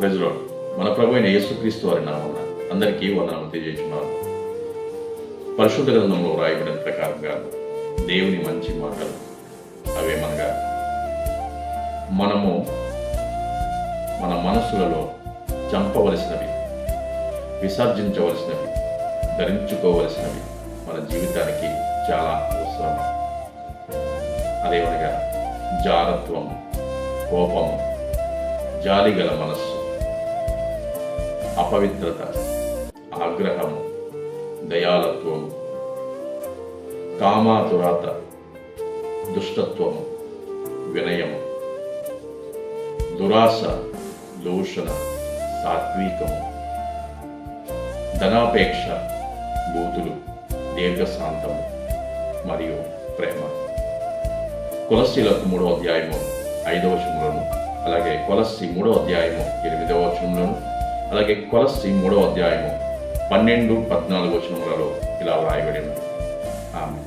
ప్రజలు మన ప్రభు అయిన యేసుక్రీస్తు వారి నామమున అందరికీ వందనాలు తెలియజేస్తున్నాను. పరిశుద్ధ గ్రంథంలో రాయబడిన ప్రకారంగా దేవుని మంచి మాటలు అవేమనగా మనము మన మనసులలో చంపవలసినవి విసర్జించవలసినవి ధరించుకోవలసినవి మన జీవితానికి చాలా అవసరం. అదేమనగా జారత్వం కోపము జాలిగల మనస్సు అపవిత్రత ఆగ్రహము దయాలత్వము కామాతురాత దుష్టత్వము వినయము దురాశ దూషణ సాత్వికము ధనాపేక్ష బూతులు దీర్ఘశాంతము మరియు ప్రేమ. కులస్సీలకు మూడో అధ్యాయము ఐదవ వచనంలోను అలాగే కొలస్సి మూడో అధ్యాయము ఎనిమిదవ వచనంలోను అలాగే కొలస్సి మూడవ అధ్యాయము పన్నెండు పద్నాలుగు వచనములలో ఇలా వ్రాయబడి ఉంది. ఆమె